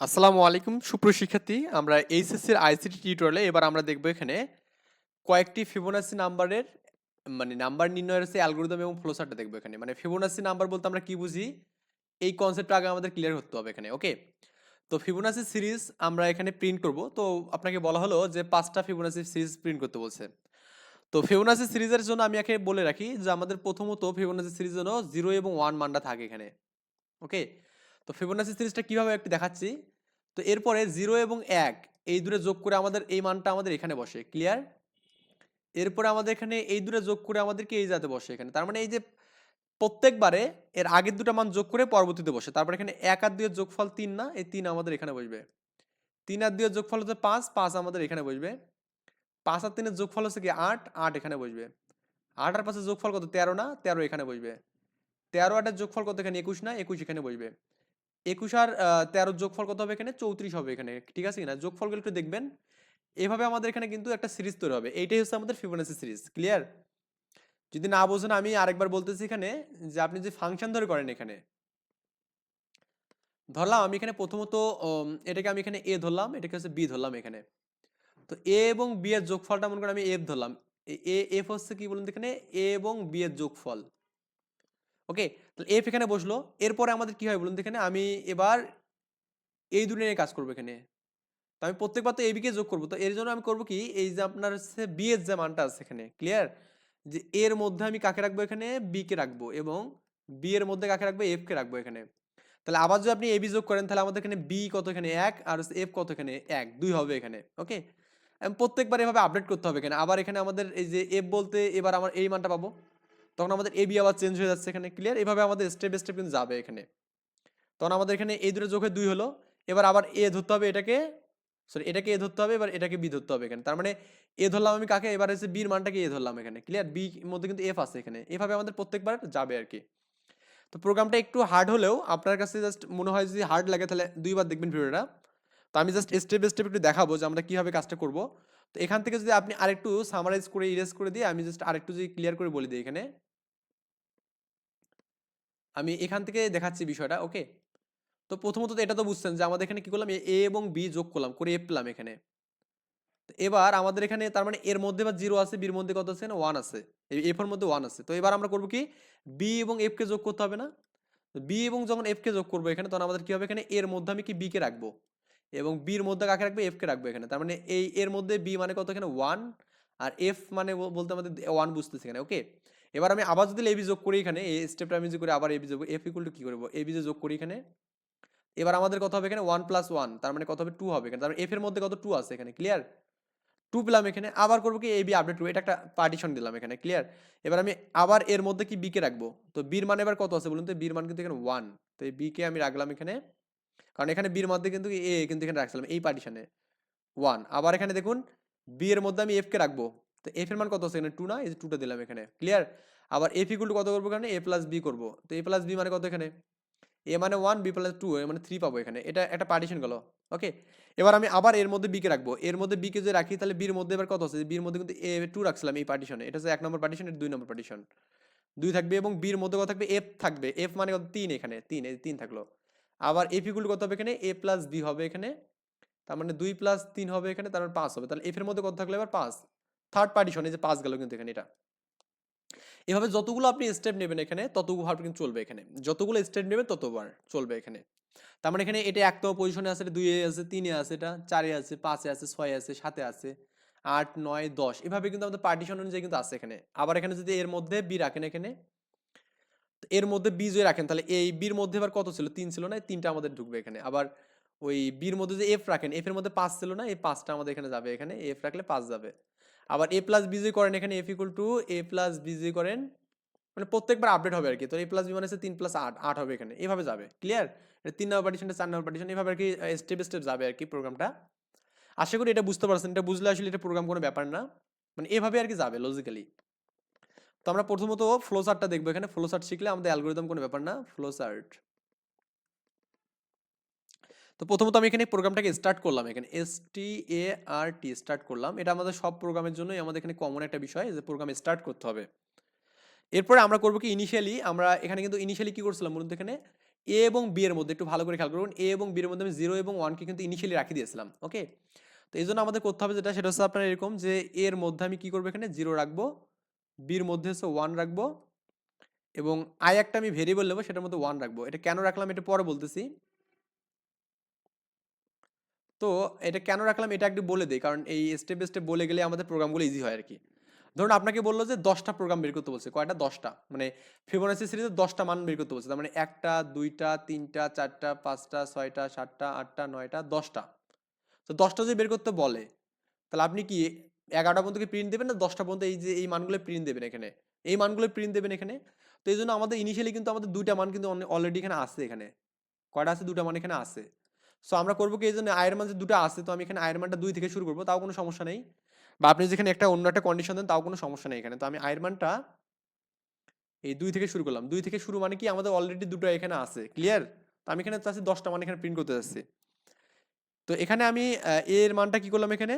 আসসালামু আলাইকুম সুপ্রশিক্ষার্থী আমরা এইচএসসির আইসিটি টিউটোরিয়ালে এবার আমরা দেখব এখানে কয়েকটি ফিবোনাসি নাম্বারের মানে নাম্বার নির্ণয়ের সে অ্যালগোরিদম এবং ফ্লোচার্টটা দেখব এখানে। মানে ফিবোনাসি নাম্বার বলতে আমরা কি বুঝি? এই কনসেপ্টটা আগে আমাদের ক্লিয়ার করতে হবে এখানে ওকে তো ফিবোনাসি সিরিজ আমরা এখানে প্রিন্ট করব। তো আপনাকে বলা হলো যে পাঁচটা ফিবোনাসি সিরিজ প্রিন্ট করতে বলছে। তো ফিবোনাসি সিরিজের জন্য আমি একে বলে রাখি যে আমাদের প্রথমত ফিবোনাসি সিরিজের জন্য জিরো এবং ওয়ান মানটা থাকে এখানে ওকে তো ফিবোনাসি সিরিজটা কীভাবে একটু দেখাচ্ছি? তো এরপরে জিরো এবং এক, এই দূরে যোগ করে আমাদের এই মানটা আমাদের এখানে বসে ক্লিয়ার এরপরে আমাদের এখানে এই দূরে যোগ করে আমাদেরকে এই জাতে বসে এখানে? তার মানে এই যে প্রত্যেকবারে এর আগের দুটো মান যোগ করে পরবর্তীতে বসে, তারপরে এখানে এক আর দুয়ের যোগফল তিন না, এই তিন আমাদের এখানে বসবে। তিন আর দুয়ের যোগফল হচ্ছে পাঁচ পাঁচ আমাদের এখানে বসবে। পাঁচ আর তিনের যোগফল হচ্ছে কি আট আট এখানে বসবে। আট আর পাঁচের যোগফল কত? তেরো না, তেরো এখানে বসবে। তেরো আটের যোগফল কত এখানে? একুশ না, একুশ এখানে বসবে। একুশ আর তেরো যোগফল কত হবে এখানে? চৌত্রিশ হবে এখানে, ঠিক আছে কিনা? যোগফলগুলো একটু দেখবেন। এভাবে আমাদের এখানে কিন্তু একটা সিরিজ তৈরি হবে। এইটাই হচ্ছে আমাদের ফিবোনাসি সিরিজ, ক্লিয়ার? যদি না বোঝেন, আমি আরেকবার বলতেছি এখানে যে আপনি যে ফাংশন ধরে করেন এখানে, ধরলাম আমি এখানে প্রথমত এটাকে আমি এখানে এ ধরলাম, এটাকে হচ্ছে বি ধরলাম এখানে। তো এ এবং বি এর যোগফলটা মনে করেন আমি এফ ধরলাম। এ এফ হচ্ছে কি বলুন এখানে? এ এবং বি এর যোগফল। ওকে? তাহলে এফ এখানে বসল। এরপরে আমাদের কি হয় বলুন এখানে? আমি এবার এই দুটো কাজ করব এখানে। তো আমি প্রত্যেকবার তো এবি কে যোগ করব। তো এর জন্য আমি করব কি? এই যে আপনার হচ্ছে বি এর যে মানটা আছে এখানে ক্লিয়ার যে এর মধ্যে আমি কাকে রাখব এখানে? বি কে রাখব এবং বি এর মধ্যে কাকে রাখব? এফ কে রাখব এখানে। তাহলে আবার যদি আপনি এবি যোগ করেন, তাহলে আমাদের এখানে বি কত এখানে? এক আর এফ কত এখানে? এক। দুই হবে এখানে, ওকে? প্রত্যেকবার এভাবে আপডেট করতে হবে এখানে। আবার এখানে আমাদের এই যে এফ বলতে এবার আমার এই মানটা পাবো। তখন আমাদের এবি আবার চেঞ্জ হয়ে যাচ্ছে এখানে ক্লিয়ার এভাবে আমাদের স্টেপ স্টেপ কিন্তু যাবে এখানে। তখন আমাদের এখানে এই দুটো যোগে দুই হলো। এবার আবার এ ধরতে হবে এটাকে। সরি এটাকে এ ধরতে হবে, এবার এটাকে বি ধরতে হবে এখানে। তার মানে এ ধরলাম আমি কাকে? এবার হচ্ছে বির মানটাকে এ ধরলাম এখানে। ক্লিয়ার বি মধ্যে কিন্তু এফ আছে এখানে। এভাবে আমাদের প্রত্যেকবার যাবে আর কি। তো প্রোগ্রামটা একটু হার্ড হলেও আপনার কাছে জাস্ট মনে হয় যদি হার্ড লাগে তাহলে দুইবার দেখবেন ভিডিওটা। তো আমি জাস্ট স্টেপ স্টেপ একটু দেখাবো যে আমরা কীভাবে কাজটা করব। তো এখান থেকে যদি আপনি আরেকটু সামারাইজ করে ইরেজ করে দিয়ে আমি জাস্ট আরেকটু যদি ক্লিয়ার করে বলে দিই এখানে। আমি এখান থেকে দেখাচ্ছি বিষয়টা, ওকে? তো প্রথমত এটা তো বুঝছেন যে আমাদের এখানে কি করলাম? এ এবং বি যোগ করলাম, করে এ পেলাম এখানে। এবার আমাদের এখানে তার মানে এর মধ্যে বা জিরো আছে, বির মধ্যে কত আছে? না, ওয়ান আছে। এফ এর মধ্যে ওয়ান আছে। তো এবার আমরা করব কি? বি এবং এফকে যোগ করতে হবে না? বি এবং যখন এফকে যোগ করব এখানে, তখন আমাদের কি হবে এখানে? এর মধ্যে আমি কি বি কে রাখব? এবং বির মধ্যে কাকে রাখব? এফ কে রাখব এখানে। তার মানে এই এর মধ্যে বি মানে কত এখানে? ওয়ান। আর এফ মানে বলতে আমাদের ওয়ান বুঝতেছে এখানে, ওকে? এবার আমি আবার যদি এবি যোগ করি এখানে, এই স্টেপটা আমি যদি করি আবার এবি যোগ এফ ইকুয়াল টু কি করব? এবি যে যোগ করি এখানে, এবার আমাদের কত হবে এখানে? ওয়ান প্লাস ওয়ান তার মানে কত হবে? টু হবে এখানে, তার মানে এফ এর মধ্যে কত? টু আছে এখানে ক্লিয়ার টু পেলাম এখানে, আবার করব কি? এবি আপডেট টু এটা একটা পার্টিশন দিলাম এখানে ক্লিয়ার এবার আমি আবার এর মধ্যে কি বি কে রাখব? তো বির মান এবার কত আছে বলুন তো? বির মান কিন্তু এখানে ওয়ান তো এই বি কে আমি রাখলাম এখানে, কারণ এখানে বির মধ্যে কিন্তু এ কিন্তু এখানে রাখছিলাম, এই পার্টিশনে ওয়ান আবার এখানে দেখুন বি এর মধ্যে আমি এফ কে রাখব তো এফ এর মান কত আছে এখানে টু না? এই যে টুটা দিলাম এখানে। ক্লিয়ার আবার এফ ইকুয়াল টু কত করব এখানে? এ প্লাস বি করব। তো এ প্লাস বি মানে কত এখানে? এ মানে ওয়ান বি প্লাস টু মানে থ্রি পাবো এখানে। এটা একটা পার্টিশন গেল। ওকে এবার আমি আবার এর মধ্যে বিকে রাখব। এর মধ্যে বিকে যদি রাখি, তাহলে বির মধ্যে এবার কত আছে বির মধ্যে কিন্তু এ টু রাখছিলাম এই পার্টিশনে এটা হচ্ছে এক নম্বর পার্টিশন এটা দুই নম্বর পার্টিশন দুই থাকবে এবং বির মধ্যে কত থাকবে? এফ থাকবে। এফ মানে কত? তিন এখানে। তিন, এই তিন থাকল। আবার এফ ইকুয়াল কত হবে এখানে? এ প্লাস বি হবে এখানে। তার মানে দুই প্লাস তিন হবে এখানে তার মানে পাঁচ হবে। তাহলে এফ এর মধ্যে কত থাকল? এবার পাঁচ। থার্ড পার্টিশন এই যে পাঁচ গেল কিন্তু এখানে এটা। এভাবে যতগুলো আপনি স্টেপ নেবেন এখানে, ততগুলো কিন্তু চলবে এখানে। যতগুলো স্টেপ নেবেন ততবার চলবে এখানে। তার মানে এখানে এটা একতম পজিশনে আছে দুইয়ে আছে, তিনে আছে, এটা চারে আছে, পাঁচে আছে, ছয়ে আছে, সাতে আছে, আট, নয়, দশ। এভাবে কিন্তু আমাদের পার্টিশন অনুযায়ী কিন্তু আছে এখানে। আবার এখানে যদি এর মধ্যে বি রাখেন এখানে এর মধ্যে বি যদি রাখেন, তাহলে এই বির মধ্যে এবার কত ছিল? তিন ছিল না? তিনটা আমাদের ঢুকবে এখানে। আবার ওই বির মধ্যে যে এফ রাখেন এফ এর মধ্যে পাঁচ ছিল না? এই পাঁচটা আমাদের এখানে যাবে। এখানে এফ রাখলে পাঁচ যাবে। আবার এ প্লাস বি যদি করেন এখানে F equal to A plus B যদি করেন মানে প্রত্যেকবার আপডেট হবে আর কি তো এ প্লাস বি মানে হচ্ছে তিন প্লাস আট আট হবে এখানে। এভাবে যাবে। ক্লিয়ার তিন নম্বর পার্টিশনটা চার নম্বর পার্টিশন এভাবে আর কি স্টেপ স্টেপ যাবে আর কি প্রোগ্রামটা আশা করি এটা বুঝতে পারছেন। এটা বুঝলে আসলে এটা প্রোগ্রাম কোনো ব্যাপার না। মানে এভাবে আর কি যাবে লজিক্যালি তো আমরা প্রথমত ফ্লো চার্টটা দেখব এখানে। ফ্লো চার্ট শিখলে আমাদের অ্যালগোরিদম কোনো ব্যাপার না। ফ্লো চার্ট তো প্রথমত আমি এখানে প্রোগ্রামটাকে স্টার্ট করলাম। এখানে এস টি এ আর টি স্টার্ট করলাম। এটা আমাদের সব প্রোগ্রামের জন্যই আমাদের এখানে কমন একটা বিষয় যে প্রোগ্রাম স্টার্ট করতে হবে। এরপরে আমরা করব কি ইনিশিয়ালি আমরা এখানে কিন্তু ইনিশিয়ালি কি করছিলাম মূলত এখানে? এ এবং বি এর মধ্যে একটু ভালো করে খেয়াল করুন। এ এবং বি এর মধ্যে আমি জিরো এবং ওয়ানকে কিন্তু ইনিশিয়ালি রাখি দিয়েছিলাম ওকে তো এই জন্য আমাদের করতে হবে যেটা, সেটা হচ্ছে আপনার এরকম যে এর মধ্যে আমি কি করব এখানে? জিরো রাখব। বির মধ্যে হচ্ছে ওয়ান রাখব। এবং আই একটা আমি ভেরিয়েবল নেব, সেটার মধ্যে ওয়ান রাখব। এটা কেন রাখলাম? এটা পরে বলতেছি। তো এটা কেন রাখলাম এটা একটু বলে দিই। কারণ এই স্টেপ বাই স্টেপ বলে গেলে আমাদের প্রোগ্রামগুলো ইজি হয় আর কি ধরুন আপনাকে বলল যে দশটা প্রোগ্রাম বের করতে বলছে, কয়টা? দশটা। মানে ফিবোনাসি সিরিজে দশটা মান বের করতে বলছে। তার মানে একটা, দুইটা, তিনটা, চারটা, পাঁচটা, ছয়টা, সাতটা, আটটা, নয়টা, দশটা। তো দশটা যদি বের করতে বলে, তাহলে আপনি কি এগারোটা পর্যন্ত কি প্রিন্ট দেবেন না দশটা পর্যন্ত এই যে এই মানগুলো প্রিন্ট দেবেন এখানে? এই মানগুলো প্রিন্ট দেবেন এখানে? তো এই জন্য আমাদের ইনিশিয়ালি কিন্তু আমাদের দুইটা মান কিন্তু অলরেডি এখানে আছে এখানে। কয়টা আছে? দুটা মান এখানে আছে। সো আমরা করব কি, এই জন্য আয়ের মান যে দুটো আছে, তো আমি এখানে আয়ের মানটা দুই থেকে শুরু করব, তাও কোনো সমস্যা নেই। বা আপনি যেখানে একটা অন্য একটা কন্ডিশন দেন, তাও কোনো সমস্যা নেই এখানে। তো আমি আয়ের মানটা এই দুই থেকে শুরু করলাম। দুই থেকে শুরু মানে কি, আমাদের অলরেডি দুটো এখানে আছে ক্লিয়ার তো আমি এখানে চাচ্ছি দশটা মান এখানে প্রিন্ট করতে যাচ্ছি। তো এখানে আমি এর মানটা কি করলাম এখানে?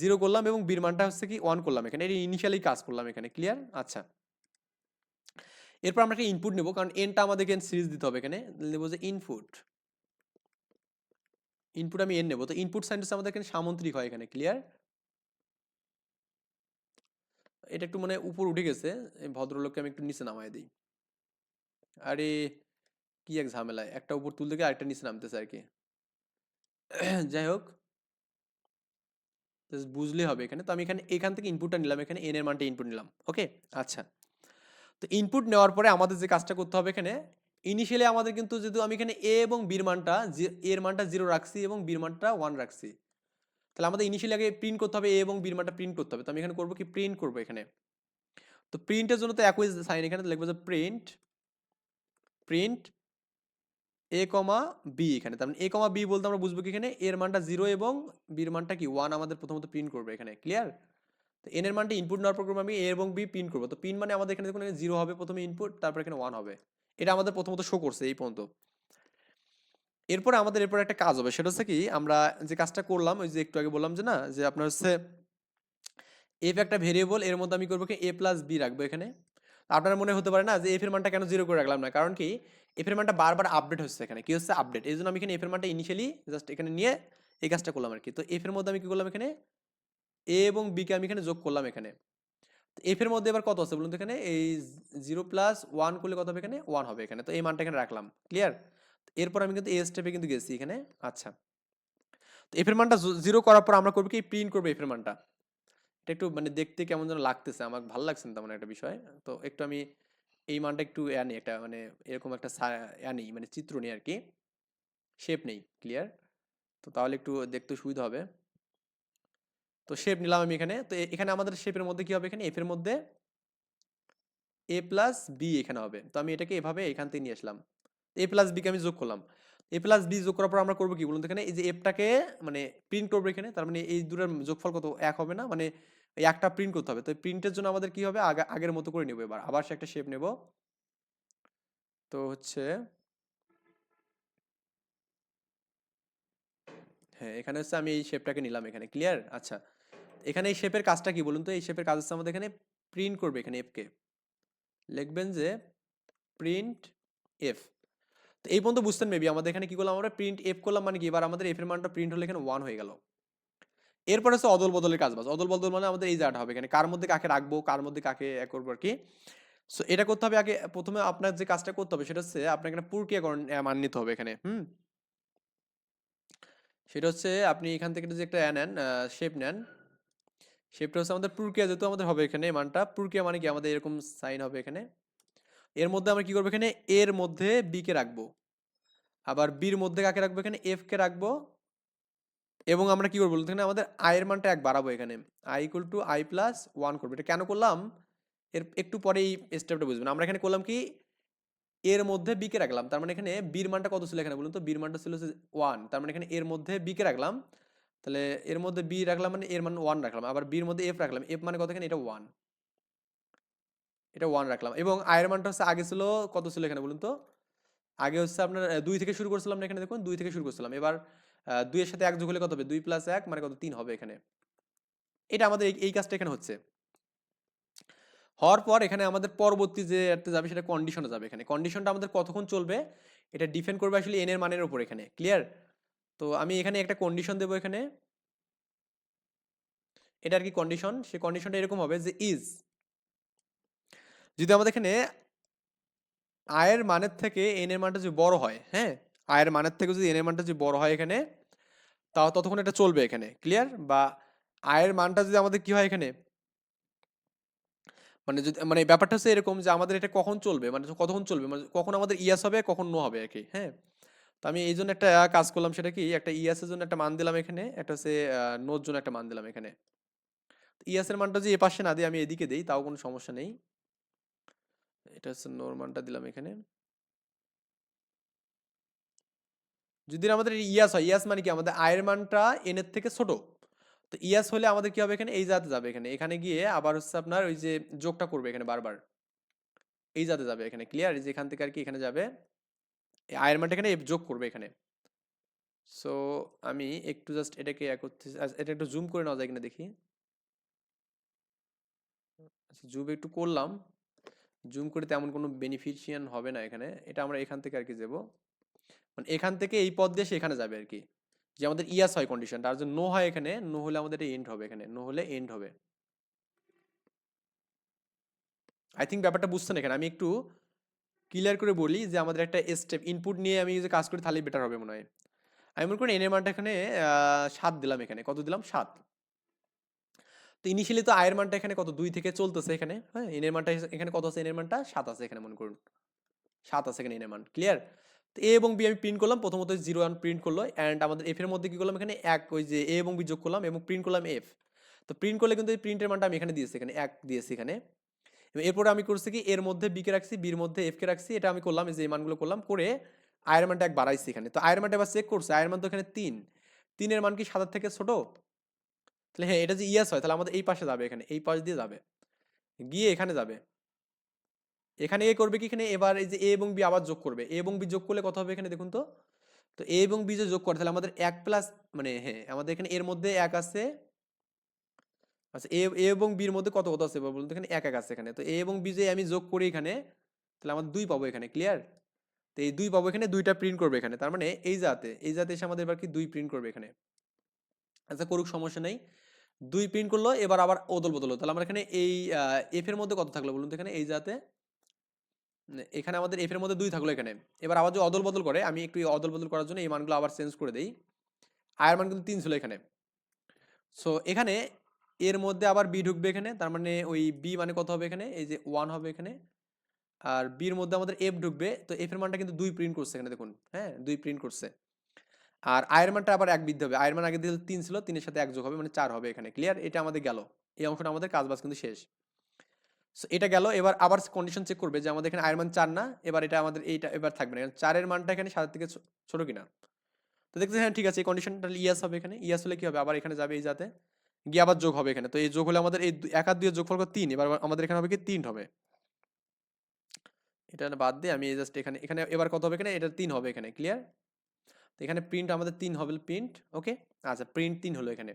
জিরো করলাম এবং বির মানটা হচ্ছে কি ওয়ান করলাম এখানে। এটা ইনিশিয়ালি কাজ করলাম এখানে ক্লিয়ার আচ্ছা। এরপর আমরা একটা ইনপুট নেব, কারণ এনটা আমাদেরকে সিরিজ দিতে হবে এখানে। নেব যে ইনপুট ইনপুট আমি এন নেব। তো ইনপুট সাইন্টিস আমাদের এখানে সামন্ত্রিক হয় এখানে ক্লিয়ার এটা একটু মানে উপর উঠে গেছে ভদ্রলোককে আমি একটু নিচে নামাই দিই। আরে, কি এক ঝামেলায়, একটা উপর তুলতে গিয়ে আরেকটা নিচে নামতেছে আর কি যাই হোক। বুঝলে হবে এখানে। তো আমি এখানে, এখান থেকে ইনপুটটা নিলাম, এখানে এন এর মানটা ইনপুট নিলাম ওকে আচ্ছা। তো ইনপুট নেওয়ার পরে আমাদের যে কাজটা করতে হবে এখানে ইনিশিয়ালি আমাদের কিন্তু যেহেতু আমি এখানে এ এবং বির মানটা এর মানটা জিরো রাখছি এবং বির মানটা ওয়ান রাখছি। তাহলে আমাদের ইনিশিয়ালি আগে প্রিন্ট করতে হবে এ এবং বির মানটা প্রিন্ট করতে হবে। তো আমি এখানে করব কি প্রিন্ট করব এখানে। তো প্রিন্টের জন্য তো একই সাইন এখানে লিখব যে print print A comma B এখানে। তার মানে এ কমা বি বলতে আমরা বুঝব কি এখানে? এর মানটা জিরো এবং বির মানটা কি? ওয়ান আমাদের প্রথমত প্রিন্ট করবে এখানে। ক্লিয়ার তো এন এর মানটা ইনপুট নেওয়ার পর আমি এ এবং বি প্রিন্ট করব। তো প্রিন্ট মানে আমাদের এখানে দেখুন জিরো হবে প্রথমে ইনপুট তারপর এখানে ওয়ান হবে। এটা আমাদের প্রথমত শো করছে এই পর্যন্ত। এরপরে আমাদের এরপর একটা কাজ হবে, সেটা হচ্ছে কি আমরা যে কাজটা করলাম, ওই যে একটু আগে বললাম যে না, যে আপনার হচ্ছে এফ একটা ভেরিয়েবল এর মধ্যে আমি করব কি এ প্লাস বি রাখব এখানে। আপনার মনে হতে পারে না যে এফ এর মানটা কেন জিরো করে রাখলাম না, কারণ কি এফ এর মানটা বারবার আপডেট হচ্ছে এখানে, কি হচ্ছে আপডেট এই জন্য আমি এখানে এফ এর মানটা ইনিশিয়ালি জাস্ট এখানে নিয়ে এই কাজটা করলাম আর কি তো এফ এর মধ্যে আমি কি করলাম এখানে? এ এবং বি কে আমি এখানে যোগ করলাম এখানে। এফ এর মধ্যে এবার কত আছে বলুন তো এখানে? এই জিরো প্লাস ওয়ান করলে কত হবে এখানে? ওয়ান হবে এখানে। তো এই মানটা এখানে রাখলাম। ক্লিয়ার এরপর আমি কিন্তু এ স্টেপে কিন্তু গেছি এখানে। আচ্ছা। তো এফ এর মানটা জিরো করার পর আমরা করব কি? প্রিন্ট করব এফ এর মানটা। এটা একটু মানে দেখতে কেমন যেন লাগতেছে। আমার ভালো লাগছে না তেমন একটা বিষয়। তো একটু আমি এই মানটা একটু আনি, একটা মানে এরকম একটা আনি মানে চিত্র নেই আর কি। শেপ নেই। ক্লিয়ার তো তাহলে একটু দেখতে সুবিধা হবে। তো শেপ নিলাম আমি এখানে। তো এখানে আমাদের শেপের মধ্যে কি হবে এখানে? এফ এর মধ্যে এ প্লাস বি এখানে হবে। তো আমি এটাকে এভাবে এখান থেকে নিয়ে আসলাম। এ প্লাস বিকে আমি যোগ করলাম। এ প্লাস বি যোগ করার পর আমরা করব কি বলুন এখানে? এই যে এফটাকে মানে প্রিন্ট করব এখানে। তার মানে এই দুটোর যোগফল কত? এক হবে না? মানে একটা প্রিন্ট করতে হবে। তো প্রিন্টের জন্য আমাদের কি হবে? আগে, আগের মতো করে নেব এবার। আবার সে একটা শেপ নেব। তো হচ্ছে হ্যাঁ এখানে হচ্ছে আমি এই শেপটাকে নিলাম এখানে। ক্লিয়ার আচ্ছা। এখানে এই শেপের কাজটা কি বলুন তো? এই শেপের কাজ হচ্ছে আমাদের এখানে প্রিন্ট করবে এখানে এফকে লিখবেন যে প্রিন্ট এফ তো এই পর্যন্ত বুঝতেন মেবি আমাদের এখানে কি করলাম আমরা? প্রিন্ট এফ করলাম মানে কি? এবার আমাদের এফ এর মানটা প্রিন্ট হলে এখানে ওয়ান হয়ে গেল। এরপর হচ্ছে অদল বদলের কাজ বাজ অদল বদল মানে আমাদের এই জায়গাটা হবে এখানে। কার মধ্যে কাকে রাখব, কার মধ্যে কাকে এ করব আর কি। সো এটা করতে হবে আগে প্রথমে আপনার যে কাজটা করতে হবে সেটা হচ্ছে আপনার এখানে প্রক্রিয়াকরণ মান নিতে হবে এখানে, হুম? সেটা হচ্ছে আপনি এখান থেকে যে একটা নেন শেপ নেন শেপটা হচ্ছে আমাদের প্রক্রিয়া যেহেতু আমাদের হবে এখানে মানটা, প্রক্রিয়া মানে কি? আমাদের এরকম সাইন হবে এখানে। এর মধ্যে আমরা কি করব এখানে? এর মধ্যে বি কে রাখব। আবার বির মধ্যে কাকে রাখব এখানে? এফ কে রাখব। এবং আমরা কি করব এখানে? আমাদের আয়ের মানটা এক বাড়াবো এখানে। I equal to I plus one করব। এটা কেন করলাম? এর একটু পরে এই স্টেপটা বুঝবেন। আমরা এখানে করলাম কি? এর মধ্যে বি কে রাখলাম। তার মানে এখানে বির মানটা কত ছিল এখানে বলুন তো? বির মানটা ছিল ওয়ান তার মানে এখানে এর মধ্যে বি কে রাখলাম। তাহলে এর মধ্যে বি রাখলাম মানে এর মান ওয়ান রাখলাম, আবার বির মধ্যে এফ রাখলাম এফ মানে কত এখানে এটা ওয়ান এটা ওয়ান রাখলাম এবং আয়ের মানটা হচ্ছে আগে ছিল, কত ছিল এখানে বলুন তো? আগে হচ্ছে আপনার দুই থেকে শুরু করছিলাম না এখানে দেখুন, দুই থেকে শুরু করছিলাম। এবার দুইয়ের সাথে এক যোগ হলে কত হবে? দুই প্লাস এক মানে কত? তিন হবে এখানে। এটা আমাদের এই- এই কাজটা এখানে হচ্ছে। হওয়ার পর এখানে আমাদের পরবর্তী যে একটা যাবে সেটা কন্ডিশনে যাবে এখানে। কন্ডিশনটা আমাদের কতক্ষণ চলবে? এটা ডিফেন্ড করবে আসলে এন এর মানের উপর এখানে। ক্লিয়ার তো আমি এখানে একটা কন্ডিশন দেবো এখানে। এটা আর কি কন্ডিশন সে কন্ডিশনটা এরকম হবে যে ইজ যদি আমাদের এখানে আয়ের মানের থেকে এন এর মানটা যদি বড় হয় হ্যাঁ? আয়ের মানের থেকে যদি এন এর মানটা যদি বড় হয় এখানে তাও ততক্ষণ এটা চলবে এখানে ক্লিয়ার বা আয়ের মানটা যদি আমাদের কি হয় এখানে? মানে যদি মানে ব্যাপারটা হচ্ছে এরকম যে আমাদের এটা কখন চলবে? মানে কতক্ষণ চলবে? মানে কখন আমাদের ইয়াস হবে, কখন নো হবে আর কি হ্যাঁ? তো আমি এই জন্য একটা কাজ করলাম সেটা কি? একটা ইয়াসের জন্য একটা মান দিলাম এখানে, একটা হচ্ছে নোর জন্য একটা মান দিলাম এখানে। ইয়াসের মানটা যদি এ পাশে না দিই আমি এদিকে দিই, তাও কোনো সমস্যা নেই। এটা হচ্ছে নোর মানটা দিলাম এখানে। যদি আমাদের ইয়াস হয় ইয়াস মানে কি? আমাদের আয়ের মানটা এন এর থেকে ছোট। তো ইয়াস হলে আমাদের কি হবে এখানে? এই জাতে যাবে এখানে। এখানে গিয়ে আবার হচ্ছে আপনার ওই যে যোগটা করবে এখানে বারবার। এই জাতে যাবে এখানে ক্লিয়ার যে এখান থেকে আর কি এখানে যাবে। এই আয়ের মানটা এখানে যোগ করবে এখানে। সো আমি একটু জাস্ট এটাকে আচ্ছা, এটা একটু জুম করে নেওয়া যায় কিনা দেখি। আচ্ছা জুম একটু করলাম। জুম করে তেমন কোনো বেনিফিশিয়ান হবে না এখানে। এটা আমরা এখান থেকে আর কি যাব। মানে এখান থেকে এই পথ দিয়ে সেখানে যাবে আর কি যে আমাদের ইয়াস হয় কন্ডিশনটা আর যদি নো হয় এখানে নো হলে আমাদের এটা এন্ড হবে এখানে নো হলে এন্ড হবে। আই থিঙ্ক ব্যাপারটা বুঝছেন এখানে। আমি একটু ক্লিয়ার করে বলি যে, আমাদের একটা স্টেপ ইনপুট নিয়ে আমি যে কাজ করি তাহলেই বেটার হবে মনে হয়। আমি মনে করি এনের মানটা এখানে সাত দিলাম এখানে। কত দিলাম? সাত। তো ইনিশিয়ালি তো আয়ের মানটা এখানে কত? দুই থেকে চলতেছে এখানে হ্যাঁ? এনের মানটা এখানে কত আছে? এনের মানটা সাত আছে এখানে, মনে করুন। সাত আছে এখানে এনের মান ক্লিয়ার তো এ এবং বি আমি প্রিন্ট করলাম, প্রথমত জিরো ওয়ান প্রিন্ট করল অ্যান্ড আমাদের এফ এর মধ্যে কী করলাম এখানে? এক, ওই যে এ এবং বি যোগ করলাম, এবং প্রিন্ট করলাম এফ তো প্রিন্ট করলে কিন্তু এই প্রিন্টের মানটা আমি এখানে দিয়েছি, এখানে এক দিয়েছি এখানে। এরপরে আমি করছি কি, এর মধ্যে বিকে রাখছি বির মধ্যে এফ কে রাখছি, এটা আমি করলাম যে মানগুলো করলাম, করে আয়ের মানটা এক বাড়াইছি এখানে। তো আয়ের মানটা এবার চেক করছে আয়ের মান তো এখানে তিন। তিনের মান কি সাতার থেকে ছোট? তাহলে হ্যাঁ এটা যে ইয়াস হয়, তাহলে আমাদের এই পাশে যাবে এখানে, এই পাশ দিয়ে যাবে। গিয়ে এখানে যাবে। এখানে এ করবে কি এখানে? এবার এই যে এ এবং বি আবার যোগ করবে। এ এবং বি যোগ করলে কত হবে এখানে দেখুন তো? তো এ এবং বি যে যোগ করে, তাহলে আমাদের এক প্লাস মানে হ্যাঁ আমাদের এখানে এর মধ্যে এক আছে আচ্ছা এ এ এবং বির মধ্যে কত কত আছে বলুন এখানে এক এক আছে এখানে। তো এ এবং বি যে আমি যোগ করি এখানে, তাহলে আমার দুই পাবো এখানে ক্লিয়ার তো এই দুই পাবো এখানে, দুইটা প্রিন্ট করবে এখানে। তার মানে এই জাতে এই জাতে এসে আমাদের এবার কি দুই প্রিন্ট করবে এখানে? আচ্ছা করুক, সমস্যা নেই। দুই প্রিন্ট করল, এবার আবার ওদল বদল তাহলে আমার এখানে এই এফ এর মধ্যে কত থাকল বলুন তো এখানে? এই জাতে? এখানে আমাদের এফ এর মধ্যে দুই থাকল এখানে। এবার আবার যদি অদল বদল করে, আমি একটু অদল বদল করার জন্য এই মানগুলো আবার চেঞ্জ করে দিই। আয়ের মান কিন্তু তিন ছিল এখানে। সো এখানে এর মধ্যে আবার বি ঢুকবে এখানে, তার মানে ওই বি মানে কত হবে এখানে? এই যে ওয়ান হবে এখানে। আর বির মধ্যে আমাদের এফ ঢুকবে, তো এফ এর মানটা কিন্তু দুই প্রিন্ট করছে এখানে দেখুন হ্যাঁ? দুই প্রিন্ট করছে। আর আয়ের মানটা আবার এক বৃদ্ধি হবে। আয়ের মান আগে দিয়ে তিন ছিল, তিনের সাথে এক যোগ হবে মানে চার হবে এখানে। ক্লিয়ার এটা আমাদের গেল। এই অংশটা আমাদের কাজ বাজ কিন্তু শেষ। সো এটা গেল। এবার আবার কন্ডিশন চেক করবে যে আমাদের এখানে আয়ের মান চার না? এবার এটা আমাদের এইটা এবার থাকবে না। চারের মানটা এখানে সাতের থেকে ছোট কিনা। তো দেখতে হ্যাঁ ঠিক আছে, এই কন্ডিশনটা ইয়াস হবে এখানে। ইয়াস হলে কি হবে? আবার এখানে যাবে এই যাতে গিয়ে আবার যোগ হবে এখানে। তো এই যোগ হলে আমাদের এই এক হাত দিয়ে যোগফল তিন। এবার আমাদের এখানে হবে কি? তিন হবে। এটা বাদ দিয়ে আমি জাস্ট এখানে এখানে এবার কত হবে এখানে? এটা তিন হবে এখানে। ক্লিয়ার তো এখানে প্রিন্ট আমাদের তিন হবে প্রিন্ট ওকে আচ্ছা প্রিন্ট তিন হলো এখানে।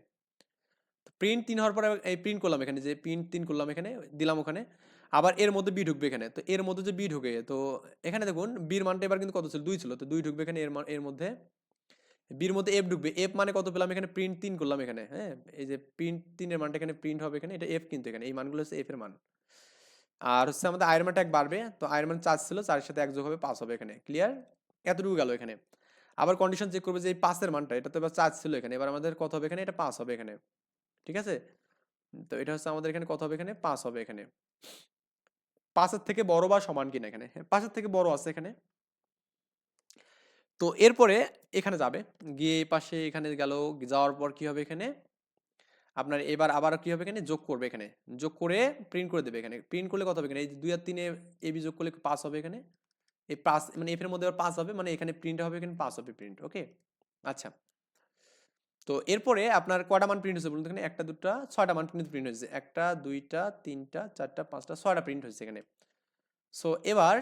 প্রিন্ট তিন হওয়ার পরে এই প্রিন্ট করলাম এখানে, যে প্রিন্ট তিন করলাম এখানে, দিলাম ওখানে। আবার এর মধ্যে বি ঢুকবে এখানে। তো এর মধ্যে যে বি ঢুকে, তো এখানে দেখুন বির মানটা এবার কিন্তু কত ছিল? দুই ছিল। তো দুই ঢুকবে এখানে এর এর মধ্যে। বির মধ্যে এফ ঢুকবে। এফ মানে কত পেলাম? এখানে প্রিন্ট তিন করলাম এখানে হ্যাঁ? এই যে প্রিন্ট তিনের মানটা এখানে প্রিন্ট হবে এখানে, এটা এফ কিন্তু এখানে। এই মানগুলো হচ্ছে এফ এর মান। আর হচ্ছে আমাদের আয়ের মানটা এক বাড়বে, তো আয়ের মান চার ছিল চারের সাথে এক যোগ হবে, পাঁচ হবে এখানে। ক্লিয়ার এতটুকু গেল এখানে। আবার কন্ডিশন চেক করবে যে এই পাঁচের মানটা, এটা তো এবার চার্জ ছিল এখানে। এবার আমাদের কত হবে এখানে? এটা পাঁচ হবে এখানে। ঠিক আছে? তো এটা হচ্ছে আমাদের এখানে কত হবে এখানে? পাঁচ হবে এখানে। পাঁচের থেকে বড় বা সমান কিনা এখানে? হ্যাঁ পাঁচের থেকে বড় আছে এখানে। তো এরপরে এখানে যাবে। গিয়ে পাশে এখানে গেল, যাওয়ার পর কি হবে এখানে? আপনার এবার আবার কি হবে এখানে? যোগ করবে এখানে। যোগ করে প্রিন্ট করে দেবে এখানে। প্রিন্ট করলে কত হবে এখানে? এই দুই আর তিনে এবি যোগ করলে পাস হবে এখানে। এই পাস মানে এফের মধ্যে পাস হবে মানে এখানে প্রিন্ট হবে, এখানে পাস হবে প্রিন্ট ওকে আচ্ছা। তো এরপরে আপনার কটা মান প্রিন্ট হয়েছে বলুন এখানে? একটা, দুটা, ছয়টা মান প্রিন্ট প্রিন্ট হয়েছে। একটা, দুইটা, তিনটা, চারটা, পাঁচটা, ছয়টা প্রিন্ট হয়েছে এখানে। সো এবার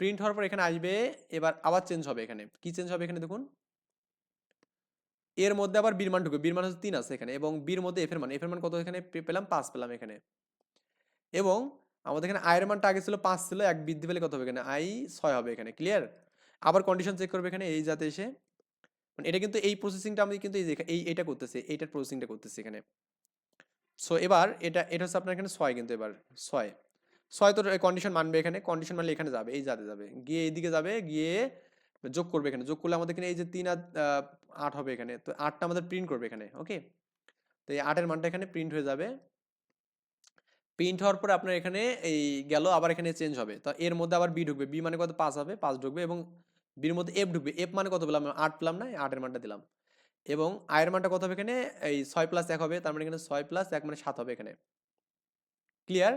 প্রিন্ট হওয়ার পর এখানে আসবে, এবার আবার চেঞ্জ হবে এখানে। কি চেঞ্জ হবে এখানে দেখুন? এর মধ্যে আবার বীর মান ঢুকবে। বীর মান হচ্ছে তিন আছে এখানে এবং বীর মধ্যে এফের মান। এফের মান কত এখানে? পেলাম পাঁচ পেলাম এখানে। এবং আমাদের এখানে আয়ের মানটা আগে ছিল পাঁচ ছিল, এক বৃদ্ধি পেলে কত হবে এখানে? আই ছয় হবে এখানে। ক্লিয়ার আবার কন্ডিশন চেক করবে এখানে এই যাতে এসে। মানে এটা কিন্তু এই প্রসেসিংটা আমি কিন্তু এই এই এটা করতেছি, এইটার প্রসেসিংটা করতেছি এখানে। সো এবার এটা এটা হচ্ছে আপনার এখানে ছয় কিন্তু এবার, ছয়। ছয় তো কন্ডিশন মানবে এখানে কন্ডিশন মানলে এখানে যাবে, এই যাতে যাবে। গিয়ে এইদিকে যাবে, গিয়ে যোগ করবে এখানে। যোগ করলে আমাদের এখানে এই যে তিন আর আট হবে এখানে। তো আটটা আমাদের প্রিন্ট করবে এখানে ওকে তো এই আটের মানটা এখানে প্রিন্ট হয়ে যাবে। প্রিন্ট হওয়ার পরে আপনার এখানে এই গেল, আবার এখানে চেঞ্জ হবে। তো এর মধ্যে আবার বি ঢুকবে। বি মানে কত? পাঁচ হবে, পাঁচ ঢুকবে এবং বির মধ্যে এফ ঢুকবে। এফ মানে কত পেলাম? আট পেলাম না আটের মানটা দিলাম। এবং আয়ের মানটা কত হবে এখানে? এই ছয় প্লাস এক হবে, তার মানে এখানে ছয় প্লাস এক মানে সাত হবে এখানে। ক্লিয়ার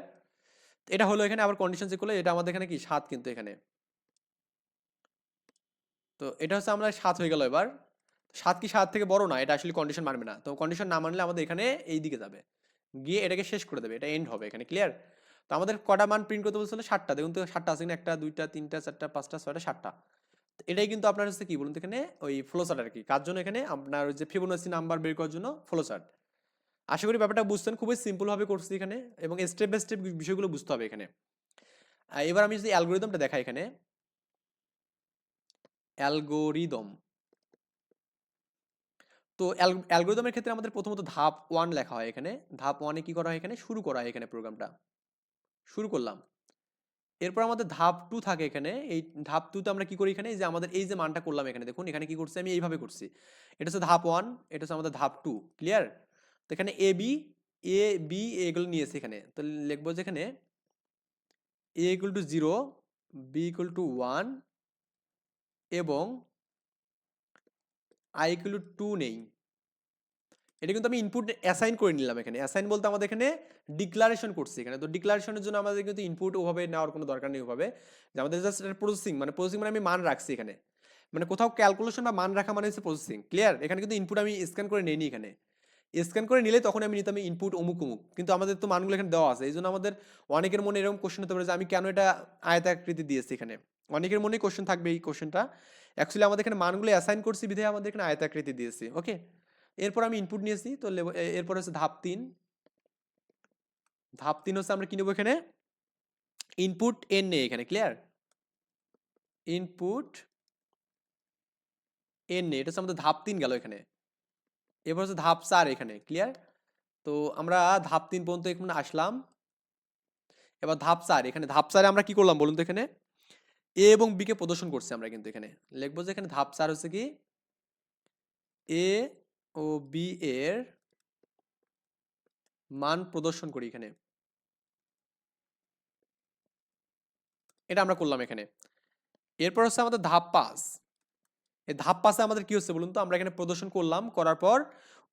এটা হলো এখানে আবার কন্ডিশন চেক করলে এটা আমাদের এখানে কি? সাত কিন্তু এখানে। তো এটা হচ্ছে আমরা সাত হয়ে গেল এবার। সাত কি সাত থেকে বড়? না, এটা আসলে কন্ডিশন মানবে না। তো কন্ডিশন না মানলে আমাদের এখানে এই দিকে যাবে। গিয়ে এটাকে শেষ করে দেবে। এটা এন্ড হবে এখানে ক্লিয়ার তো আমাদের কটা মান প্রিন্ট করতে বলছিল? সাতটা। দেখুন তো, সাতটা আছে একটা, দুইটা, তিনটা, চারটা, পাঁচটা, ছয়টা, সাতটা। তো এটাই কিন্তু আপনার হচ্ছে কি বলুন তো এখানে? ওই ফ্লোচার্ট আর কি। কার জন্য এখানে? আপনার যে ফিবোনাসি নাম্বার বের করার জন্য ফ্লোচার্ট আশা করি ব্যাপারটা বুঝছেন, খুবই সিম্পল ভাবে করছি এখানে এবং স্টেপ বাই স্টেপ বিষয়গুলো বুঝতে হবে এখানে। এবার আমি যদি অ্যালগোরিদমটা দেখাই এখানে। অ্যালগোরিদম তো অ্যালগোরিদমের ক্ষেত্রে আমাদের প্রথমত ধাপ ওয়ান লেখা হয় এখানে। ধাপ ওয়ানে কি করা হয় এখানে? শুরু করা হয় এখানে প্রোগ্রামটা শুরু করলাম। এরপর আমাদের ধাপ টু থাকে এখানে। এই ধাপ টুতে আমরা কি করি এখানে? যে আমাদের এই যে মানটা করলাম এখানে, দেখুন, এখানে কি করছি? আমি এইভাবে করছি। এটা হচ্ছে ধাপ ওয়ান এটা হচ্ছে আমাদের ধাপ টু ক্লিয়ার তো এখানে এ বি এ বি এগুলো নিয়েছি এখানে। তো লিখব যে এখানে A equal to zero B equal to one এবং আই ইকুয়াল টু টু নেই। এটা কিন্তু আমি ইনপুট অ্যাসাইন করে নিলাম এখানে। অ্যাসাইন বলতে আমাদের এখানে ডিক্লারেশন করছি এখানে। তো ডিক্লারেশনের জন্য আমাদের কিন্তু ইনপুট ওভাবে নেওয়ার কোনো দরকার নেই ওভাবে। যে আমাদের জাস্ট প্রসেসিং মানে প্রসেসিং মানে আমি মান রাখছি এখানে। মানে কোথাও ক্যালকুলেশন বা মান রাখা মানে হচ্ছে প্রসেসিং ক্লিয়ার এখানে কিন্তু ইনপুট আমি স্ক্যান করে নেইনি এখানে। স্ক্যান করে নিলে তখন আমি নিতাম ইনপুট অমুক অমুক। কিন্তু আমাদের তো মানগুলো এখানে দেওয়া আছে। এই জন্য আমাদের অনেকের মনে এরকম কোশ্চেন হতে পারে যে, আমি কেন এটা আয়তাকৃতি দিয়েছি এখানে? অনেকের মনে কোশ্চেন থাকবে এই কোশ্চেনটা অ্যাকচুয়ালি আমাদের এখানে মানগুলো অ্যাসাইন করছি বিধায় আমাদের এখানে আয়তাকৃতি দিয়েছি ওকে এরপর আমি ইনপুট নিয়েছি, তো এরপর হচ্ছে ধাপ তিন। ধাপ তিন হচ্ছে আমরা কি নেব এখানে? ইনপুট এন নেই এখানে ক্লিয়ার ইনপুট এন নেই, এটা হচ্ছে আমাদের ধাপ তিন গেল এখানে। এরপর হচ্ছে ধাপ চার এখানে ক্লিয়ার তো আমরা ধাপ তিন পর্যন্ত এখানে আসলাম। এবার ধাপ চার, এখানে ধাপ চারে আমরা কি করলাম বলুন তো এখানে? এ এবং বি কে প্রদর্শন করছি আমরা কিন্তু এখানে। লিখব যে এখানে ধাপ চার হচ্ছে কি? এ ও বি এর মান প্রদর্শন করি এখানে। এটা আমরা করলাম এখানে। এরপর হচ্ছে আমাদের ধাপ পাস এই ধাপ পাসে আমাদের কি হচ্ছে বলুন তো? আমরা এখানে প্রদর্শন করলাম, করার পর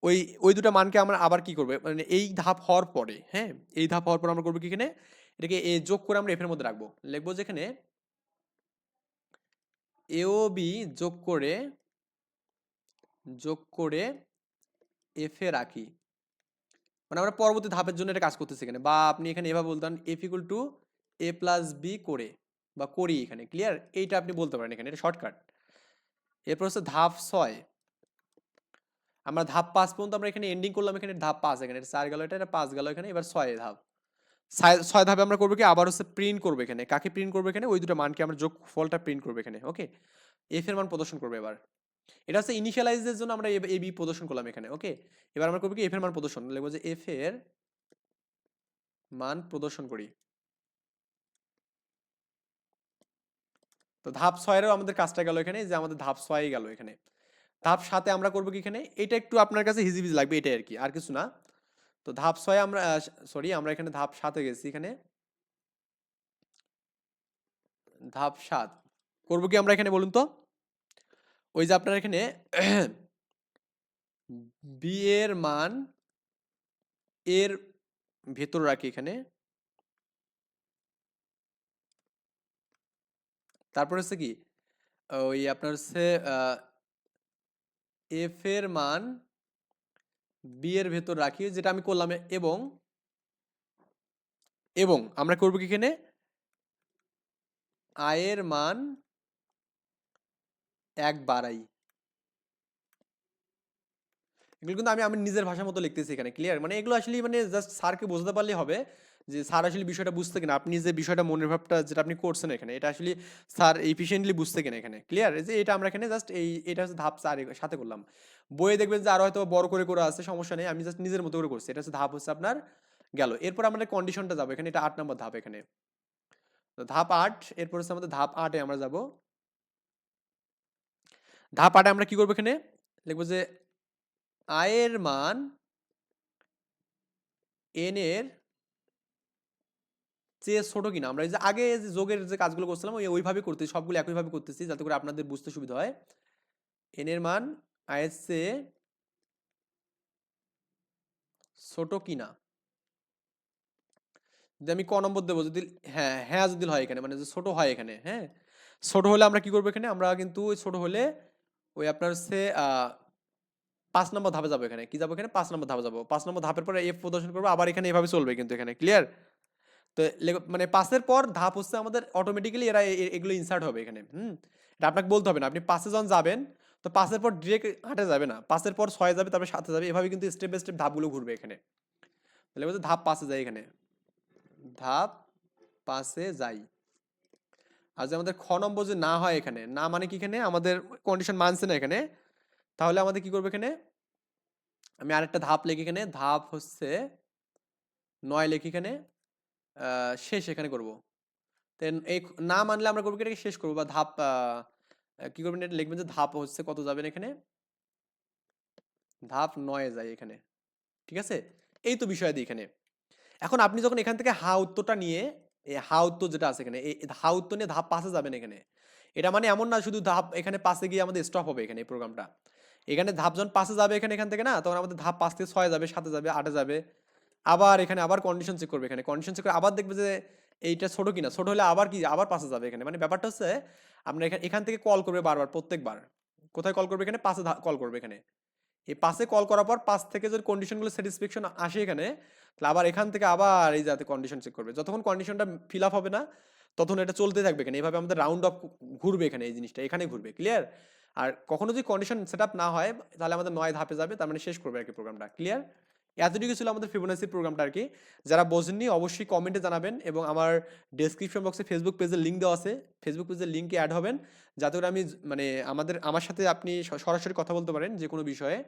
ওই ওই দুটো মানকে আমরা আবার কি করবে? মানে এই ধাপ হওয়ার পরে হ্যাঁ? এই ধাপ হওয়ার পর আমরা করব কি এখানে? এটাকে এ যোগ করে আমরা এফের মধ্যে রাখব। লিখব যে এখানে এ বি যোগ করে যোগ করে এফ রাখি। মানে আমরা পরবর্তী ধাপের জন্য এটা কাজ করতেছি এখানে। বা আপনি এখানে এভাবে বলতেন F equal to A plus B করে বা করি এখানে, ক্লিয়ার? এইটা আপনি বলতে পারেন এখানে, এটা শর্টকাট। এরপর হচ্ছে ধাপ ছয়। আমরা ধাপ পাঁচ পর্যন্ত আমরা এখানে এন্ডিং করলাম, এখানে ধাপ পাঁচ, এখানে চার গেল, এটা পাঁচ গেল, এখানে এবার ছয় ধাপ। ছয় ধাপে আমরা করব কি? আবার হচ্ছে প্রিন্ট করব এখানে। কাকে প্রিন্ট করব এখানে? ওই দুটো মানকে আমরা যোগ ফলটা প্রিন্ট করব এখানে ওকে এফ এর মান প্রদর্শন করবে এবার। এটা হচ্ছে ইনিশিয়ালাইজের জন্য আমরা এ বি প্রদর্শন করলাম এখানে ওকে এবার আমরা করব কি? এফ এর মান প্রদর্শন। লিখব যে এফ এর মান প্রদর্শন করি। তো ধাপ ছয়েরও আমাদের কাজটা গেল এখানে, যে আমাদের ধাপ ছয় গেল এখানে। ধাপ সাথে আমরা করব কি এখানে? এটা একটু আপনার কাছে হিজিবিজ লাগবে এটাই আর কি আর কিছু না। তো ধাপ ছয় আমরা সরি আমরা এখানে ধাপ সাতে গেছি এখানে। ধাপ সাত, করব কি আমরা এখানে বলুন তো? ওই যে আপনার এখানে বি এর মান এর ভেতর রাখি এখানে। তারপর হচ্ছে কি? ওই আপনার হচ্ছে এফ এর মান বি এর ভেতর রাখি যেটা আমি করলাম, এবং এবং আমরা করব কি এখানে? আয়ের মান এক বাড়াই। এগুলো কিন্তু আমি আমি নিজের ভাষার মতো লিখতেছি এখানে ক্লিয়ার মানে এগুলো আসলে মানে জাস্ট স্যারকে বোঝাতে পারলেই হবে। যে স্যার আসলে বিষয়টা বুঝতে কিনা, আপনি যে বিষয়টা মনের ভাবটা যেটা আপনি করছেন এখানে, এটা আসলে স্যার এফিসিয়েন্টলি বুঝতে কিনা এখানে ক্লিয়ার যে এটা আমরা এখানে জাস্ট এই, এটা হচ্ছে ধাপ চার সাথে করলাম। বইয়ে দেখবেন যে আরও হয়তো বড় করে করে আছে, সমস্যা নেই, আমি জাস্ট নিজের মতো করে করছি, এটা হচ্ছে ধাপ হচ্ছে আপনার গেল। এরপর আমাদের কন্ডিশনটা যাব, এখানে এটা আট নম্বর ধাপ এখানে। ধাপ আট, এরপর হচ্ছে আমাদের ধাপ আটে আমরা যাব। ধাপ আটে আমরা কি করব এখানে? লিখব যে আয়ের মান এন এর চেয়ে ছোটো কিনা। আমরা এই যে আগে যে যোগের যে কাজগুলো করছিলাম, ওই ওইভাবে করতেছি, সবগুলো একইভাবে করতেছি যাতে করে আপনাদের বুঝতে সুবিধা হয়। এন এর মান আয়ের চেয়ে ছোট কিনা। যদি আমি ক নম্বর দেবো, যদি হ্যাঁ হ্যাঁ যদি হয় এখানে মানে যে ছোট হয় এখানে হ্যাঁ? ছোট হলে আমরা কি করব এখানে? আমরা কিন্তু ওই ছোট হলে ওই আপনার হচ্ছে পাঁচ নম্বর ধাপে যাব এখানে। কি যাব এখানে? পাঁচ নম্বর ধাপে যাব। পাঁচ নম্বর ধাপের পরে এফ প্রদর্শন করব, আবার এখানে এভাবে চলবে কিন্তু এখানে ক্লিয়ার তো মানে পাসের পর ধাপ হচ্ছে আমাদের অটোমেটিক্যালি এরা এগুলো ইনসার্ট হবে এখানে, হুম? এটা আপনাকে বলতে হবে না, আপনি পাশে যখন যাবেন, তো পাসের পর ডিরেক্ট আটে যাবে না, পাসের পর ছয় যাবে, তারপরে সাথে যাবে, এভাবে কিন্তু স্টেপ বাই স্টেপ ধাপগুলো ঘুরবে এখানে। তাহলে বলছে ধাপ পাশে যায় এখানে, ধাপ পাশে যাই। আর যে আমাদের খ নম্বর যে না হয় এখানে, না মানে কি এখানে? আমাদের কন্ডিশন মানছে না এখানে, তাহলে আমাদের কি করবে এখানে? আমি আরেকটা ধাপ লিখি এখানে, ধাপ হচ্ছে নয় লিখি এখানে শেষ এখানে করব। দেন এই না মানলে আমরা করব এটাকে শেষ করব বা ধাপ কি করবেন? এটা লিখবেন যে ধাপ হচ্ছে কত যাবেন এখানে? ধাপ নয় যায় এখানে। ঠিক আছে? এই তো বিষয় দিই এখানে। এখন আপনি যখন এখান থেকে হা উত্তরটা নিয়ে এই হা উত্তর যেটা আছে এখানে এই হা উত্তর নিয়ে ধাপ পাশে যাবেন এখানে। এটা মানে এমন না শুধু ধাপ এখানে পাশে গিয়ে আমাদের স্টপ হবে এখানে এই প্রোগ্রামটা এখানে ধাপ যখন পাশে যাবে এখানে এখান থেকে না, তখন আমাদের ধাপ পাঁচ থেকে ছয় যাবে সাথে যাবে, আটে যাবে। আবার এখানে আবার কন্ডিশন চেক করবে এখানে। কন্ডিশন চেক করে আবার দেখবে যে এইটা ছোট কিনা। ছোটো হলে আবার কি? আবার পাশে যাবে এখানে। মানে ব্যাপারটা হচ্ছে আপনার এখানে এখান থেকে কল করবে বারবার, প্রত্যেকবার। কোথায় কল করবে এখানে? পাশে কল করবে এখানে। এই পাশে কল করার পর পাশ থেকে যদি কন্ডিশনগুলো স্যাটিসফ্যাকশন আসে এখানে, তাহলে আবার এখান থেকে আবার এই যাতে কন্ডিশন চেক করবে। যতক্ষণ কন্ডিশনটা ফিল আপ হবে না তখন এটা চলতে থাকবে এখানে। এইভাবে আমাদের রাউন্ড অফ ঘুরবে এখানে এই জিনিসটা। এখানে ঘুরবে ক্লিয়ার আর কখনো যদি কন্ডিশন সেট না হয়, তাহলে আমাদের নয় ধাপে যাবে, তার মানে শেষ করবে আর কি প্রোগ্রামটা ক্লিয়ার এতটুকু ছিল আমাদের ফিবোনাসি প্রোগ্রামটা আর কি। যারা বোঝেননি, অবশ্যই কমেন্টে জানাবেন এবং আমার ডেসক্রিপশন বক্সে ফেসবুক পেজের লিঙ্ক দেওয়া আছে। ফেসবুক পেজের লিঙ্কে অ্যাড হবেন। যাতে করে আমি মানে আমাদের, আমার সাথে আপনি সরাসরি কথা বলতে পারেন যে কোনো বিষয়ে।